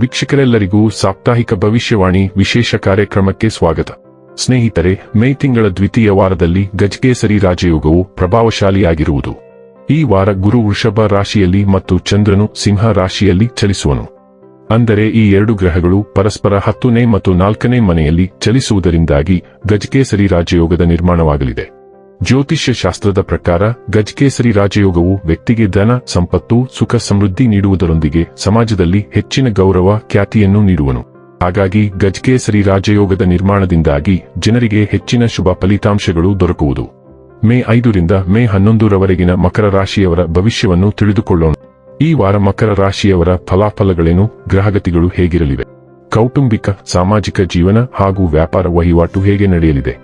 ವೀಕ್ಷಕರೆಲ್ಲರಿಗೂ ಸಾಪ್ತಾಹಿಕ ಭವಿಷ್ಯವಾಣಿ ವಿಶೇಷ ಕಾರ್ಯಕ್ರಮಕ್ಕೆ ಸ್ವಾಗತ. ಸ್ನೇಹಿತರೆ, ಮೇ ತಿಂಗಳ ದ್ವಿತೀಯ ವಾರದಲ್ಲಿ ಗಜ್ಕೇಸರಿ ರಾಜಯೋಗವು ಪ್ರಭಾವಶಾಲಿಯಾಗಿರುವುದು. ಈ ವಾರ ಗುರು ವೃಷಭ ರಾಶಿಯಲ್ಲಿ ಮತ್ತು ಚಂದ್ರನು ಸಿಂಹ ರಾಶಿಯಲ್ಲಿ ಚಲಿಸುವನು. ಅಂದರೆ ಈ ಎರಡು ಗ್ರಹಗಳು ಪರಸ್ಪರ ಹತ್ತನೇ ಮತ್ತು ನಾಲ್ಕನೇ ಮನೆಯಲ್ಲಿ ಚಲಿಸುವುದರಿಂದಾಗಿ ಗಜ್ಕೇಸರಿ ರಾಜಯೋಗದ ನಿರ್ಮಾಣವಾಗಲಿದೆ. ಜ್ಯೋತಿಷ್ಯ ಶಾಸ್ತ್ರದ ಪ್ರಕಾರ ಗಜಕೇಸರಿ ರಾಜಯೋಗವು ವ್ಯಕ್ತಿಗೆ ಧನ, ಸಂಪತ್ತು, ಸುಖ, ಸಮೃದ್ಧಿ ನೀಡುವುದರೊಂದಿಗೆ ಸಮಾಜದಲ್ಲಿ ಹೆಚ್ಚಿನ ಗೌರವ, ಖ್ಯಾತಿಯನ್ನು ನೀಡುವನು. ಹಾಗಾಗಿ ಗಜಕೇಸರಿ ರಾಜಯೋಗದ ನಿರ್ಮಾಣದಿಂದಾಗಿ ಜನರಿಗೆ ಹೆಚ್ಚಿನ ಶುಭ ಫಲಿತಾಂಶಗಳು ದೊರಕುವುದು. ಮೇ ಐದರಿಂದ ಮೇ ಹನ್ನೊಂದರವರೆಗಿನ ಮಕರ ರಾಶಿಯವರ ಭವಿಷ್ಯವನ್ನು ತಿಳಿದುಕೊಳ್ಳೋಣ. ಈ ವಾರ ಮಕರ ರಾಶಿಯವರ ಫಲಾಫಲಗಳೇನು, ಗ್ರಹಗತಿಗಳು ಹೇಗಿರಲಿವೆ? ಕೌಟುಂಬಿಕ, ಸಾಮಾಜಿಕ ಜೀವನ ಹಾಗೂ ವ್ಯಾಪಾರ ವಹಿವಾಟು ಹೇಗೆ ನಡೆಯಲಿದೆ?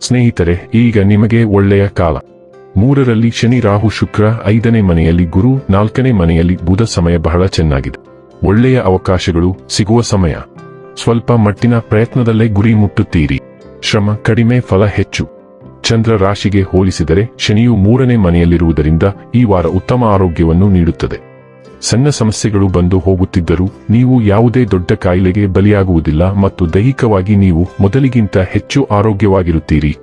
ಸ್ನೇಹಿತರೆ, ಈಗ ನಿಮಗೆ ಒಳ್ಳೆಯ ಕಾಲ. ಮೂರರಲ್ಲಿ ಶನಿ ರಾಹು ಶುಕ್ರ ಐದನೇ ಮನೆಯಲ್ಲಿ ಗುರು, ನಾಲ್ಕನೇ ಮನೆಯಲ್ಲಿ ಬುಧ ಸಮಯ ಬಹಳ ಚೆನ್ನಾಗಿದೆ. ಒಳ್ಳೆಯ ಅವಕಾಶಗಳು ಸಿಗುವ ಸಮಯ. ಸ್ವಲ್ಪ ಮಟ್ಟಿನ ಪ್ರಯತ್ನದಲ್ಲೇ ಗುರಿ ಮುಟ್ಟುತ್ತೀರಿ. ಶ್ರಮ ಕಡಿಮೆ, ಫಲ ಹೆಚ್ಚು. ಚಂದ್ರ ರಾಶಿಗೆ ಹೋಲಿಸಿದರೆ ಶನಿಯು ಮೂರನೇ ಮನೆಯಲ್ಲಿರುವುದರಿಂದ ಈ ವಾರ ಉತ್ತಮ ಆರೋಗ್ಯವನ್ನು ನೀಡುತ್ತದೆ. ಸಣ್ಣ ಸಮಸ್ಯೆಗಳು ಬಂದು ಹೋಗುತ್ತಿದ್ದರೂ ನೀವು ಯಾವುದೇ ದೊಡ್ಡ ಕಾಯಿಲೆಗೆ ಬಲಿಯಾಗುವುದಿಲ್ಲ ಮತ್ತು ದೈಹಿಕವಾಗಿ ನೀವು ಮೊದಲಿಗಿಂತ ಹೆಚ್ಚು ಆರೋಗ್ಯವಾಗಿರುತ್ತೀರಿ.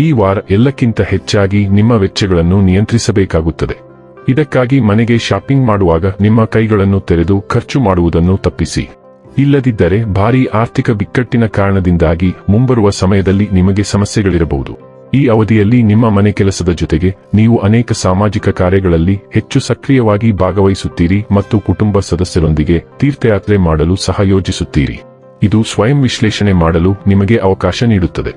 ಈ ವಾರ ಎಲ್ಲಕ್ಕಿಂತ ಹೆಚ್ಚಾಗಿ ನಿಮ್ಮ ವೆಚ್ಚಗಳನ್ನು ನಿಯಂತ್ರಿಸಬೇಕಾಗುತ್ತದೆ. ಇದಕ್ಕಾಗಿ ಮನೆಗೆ ಶಾಪಿಂಗ್ ಮಾಡುವಾಗ ನಿಮ್ಮ ಕೈಗಳನ್ನು ತೆರೆದು ಖರ್ಚು ಮಾಡುವುದನ್ನು ತಪ್ಪಿಸಿ. ಇಲ್ಲದಿದ್ದರೆ ಭಾರೀ ಆರ್ಥಿಕ ಬಿಕ್ಕಟ್ಟಿನ ಕಾರಣದಿಂದಾಗಿ ಮುಂಬರುವ ಸಮಯದಲ್ಲಿ ನಿಮಗೆ ಸಮಸ್ಯೆಗಳಿರಬಹುದು. ಈ ಅವಧಿಯಲ್ಲಿ ನಿಮ್ಮ ಮನೆ ಕೆಲಸದ ಜೊತೆಗೆ ನೀವು ಅನೇಕ ಸಾಮಾಜಿಕ ಕಾರ್ಯಗಳಲ್ಲಿ ಹೆಚ್ಚು ಸಕ್ರಿಯವಾಗಿ ಭಾಗವಹಿಸುತ್ತೀರಿ ಮತ್ತು ಕುಟುಂಬ ಸದಸ್ಯರೊಂದಿಗೆ ತೀರ್ಥಯಾತ್ರೆ ಮಾಡಲು ಸಹ ಯೋಜಿಸುತ್ತೀರಿ. ಇದು ಸ್ವಯಂ ವಿಶ್ಲೇಷಣೆ ಮಾಡಲು ನಿಮಗೆ ಅವಕಾಶ ನೀಡುತ್ತದೆ.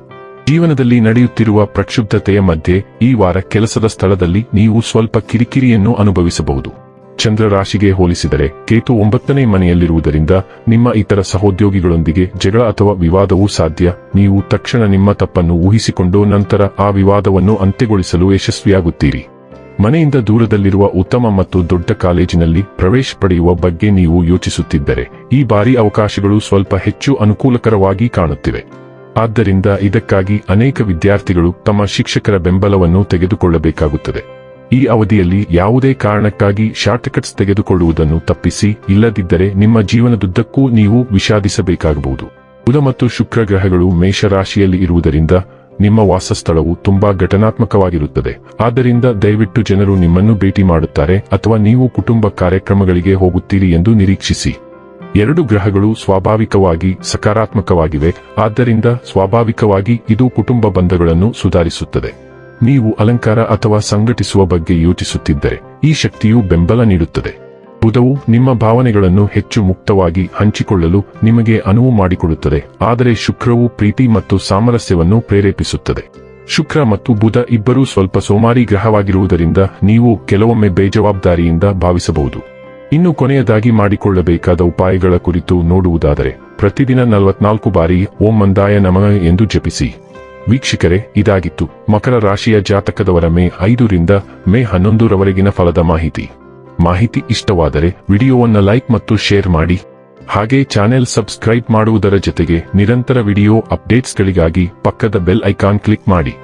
ಜೀವನದಲ್ಲಿ ನಡೆಯುತ್ತಿರುವ ಪ್ರಕ್ಷುಬ್ಧತೆಯ ಮಧ್ಯೆ ಈ ವಾರ ಕೆಲಸದ ಸ್ಥಳದಲ್ಲಿ ನೀವು ಸ್ವಲ್ಪ ಕಿರಿಕಿರಿಯನ್ನು ಅನುಭವಿಸಬಹುದು. ಚಂದ್ರ ರಾಶಿಗೆ ಹೋಲಿಸಿದರೆ ಕೇತು ಒಂಬತ್ತನೇ ಮನೆಯಲ್ಲಿರುವುದರಿಂದ ನಿಮ್ಮ ಇತರ ಸಹೋದ್ಯೋಗಿಗಳೊಂದಿಗೆ ಜಗಳ ಅಥವಾ ವಿವಾದವೂ ಸಾಧ್ಯ. ನೀವು ತಕ್ಷಣ ನಿಮ್ಮ ತಪ್ಪನ್ನು ಊಹಿಸಿಕೊಂಡು ನಂತರ ಆ ವಿವಾದವನ್ನು ಅಂತ್ಯಗೊಳಿಸಲು ಯಶಸ್ವಿಯಾಗುತ್ತೀರಿ. ಮನೆಯಿಂದ ದೂರದಲ್ಲಿರುವ ಉತ್ತಮ ಮತ್ತು ದೊಡ್ಡ ಕಾಲೇಜಿನಲ್ಲಿ ಪ್ರವೇಶ ಪಡೆಯುವ ಬಗ್ಗೆ ನೀವು ಯೋಚಿಸುತ್ತಿದ್ದರೆ ಈ ಬಾರಿ ಅವಕಾಶಗಳು ಸ್ವಲ್ಪ ಹೆಚ್ಚು ಅನುಕೂಲಕರವಾಗಿ ಕಾಣುತ್ತಿವೆ. ಆದ್ದರಿಂದ ಇದಕ್ಕಾಗಿ ಅನೇಕ ವಿದ್ಯಾರ್ಥಿಗಳು ತಮ್ಮ ಶಿಕ್ಷಕರ ಬೆಂಬಲವನ್ನು ತೆಗೆದುಕೊಳ್ಳಬೇಕಾಗುತ್ತದೆ. ಈ ಅವಧಿಯಲ್ಲಿ ಯಾವುದೇ ಕಾರಣಕ್ಕಾಗಿ ಶಾರ್ಟ್ಕಟ್ಸ್ ತೆಗೆದುಕೊಳ್ಳುವುದನ್ನು ತಪ್ಪಿಸಿ, ಇಲ್ಲದಿದ್ದರೆ ನಿಮ್ಮ ಜೀವನದುದ್ದಕ್ಕೂ ನೀವು ವಿಷಾದಿಸಬೇಕಾಗಬಹುದು. ಬುಧ ಮತ್ತು ಶುಕ್ರ ಗ್ರಹಗಳು ಮೇಷರಾಶಿಯಲ್ಲಿ ಇರುವುದರಿಂದ ನಿಮ್ಮ ವಾಸಸ್ಥಳವು ತುಂಬಾ ಘಟನಾತ್ಮಕವಾಗಿರುತ್ತದೆ. ಆದ್ದರಿಂದ ದಯವಿಟ್ಟು ಜನರು ನಿಮ್ಮನ್ನು ಭೇಟಿ ಮಾಡುತ್ತಾರೆ ಅಥವಾ ನೀವು ಕುಟುಂಬ ಕಾರ್ಯಕ್ರಮಗಳಿಗೆ ಹೋಗುತ್ತೀರಿ ಎಂದು ನಿರೀಕ್ಷಿಸಿ. ಎರಡು ಗ್ರಹಗಳು ಸ್ವಾಭಾವಿಕವಾಗಿ ಸಕಾರಾತ್ಮಕವಾಗಿವೆ, ಆದ್ದರಿಂದ ಸ್ವಾಭಾವಿಕವಾಗಿ ಇದು ಕುಟುಂಬ ಬಂಧಗಳನ್ನು ಸುಧಾರಿಸುತ್ತದೆ. ನೀವು ಅಲಂಕಾರ ಅಥವಾ ಸಂಘಟಿಸುವ ಬಗ್ಗೆ ಯೋಚಿಸುತ್ತಿದ್ದರೆ ಈ ಶಕ್ತಿಯು ಬೆಂಬಲ ನೀಡುತ್ತದೆ. ಬುಧವು ನಿಮ್ಮ ಭಾವನೆಗಳನ್ನು ಹೆಚ್ಚು ಮುಕ್ತವಾಗಿ ಹಂಚಿಕೊಳ್ಳಲು ನಿಮಗೆ ಅನುವು ಮಾಡಿಕೊಡುತ್ತದೆ, ಆದರೆ ಶುಕ್ರವು ಪ್ರೀತಿ ಮತ್ತು ಸಾಮರಸ್ಯವನ್ನು ಪ್ರೇರೇಪಿಸುತ್ತದೆ. ಶುಕ್ರ ಮತ್ತು ಬುಧ ಇಬ್ಬರೂ ಸ್ವಲ್ಪ ಸೋಮಾರಿ ಗ್ರಹವಾಗಿರುವುದರಿಂದ ನೀವು ಕೆಲವೊಮ್ಮೆ ಬೇಜವಾಬ್ದಾರಿಯಿಂದ ಭಾವಿಸಬಹುದು. ಇನ್ನು ಕೊನೆಯದಾಗಿ ಮಾಡಿಕೊಳ್ಳಬೇಕಾದ ಉಪಾಯಗಳ ಕುರಿತು ನೋಡುವುದಾದರೆ, ಪ್ರತಿದಿನ ನಲವತ್ನಾಲ್ಕು ಬಾರಿ ಓಂ ಮಂದಾಯ ನಮಃ ಎಂದು ಜಪಿಸಿ. ವೀಕ್ಷಕರೇ, ಇದಾಗಿತ್ತು ಮಕರ ರಾಶಿಯ ಜಾತಕದವರ ಮೇ ಐದರಿಂದ ಮೇ ಹನ್ನೊಂದರವರೆಗಿನ ಫಲದ ಮಾಹಿತಿ. ಮಾಹಿತಿ ಇಷ್ಟವಾದರೆ ವಿಡಿಯೋವನ್ನು ಲೈಕ್ ಮತ್ತು ಶೇರ್ ಮಾಡಿ. ಹಾಗೆ ಚಾನೆಲ್ ಸಬ್ಸ್ಕ್ರೈಬ್ ಮಾಡುವುದರ ಜೊತೆಗೆ ನಿರಂತರ ವಿಡಿಯೋ ಅಪ್ಡೇಟ್ಸ್ಗಳಿಗಾಗಿ ಪಕ್ಕದ ಬೆಲ್ ಐಕಾನ್ ಕ್ಲಿಕ್ ಮಾಡಿ.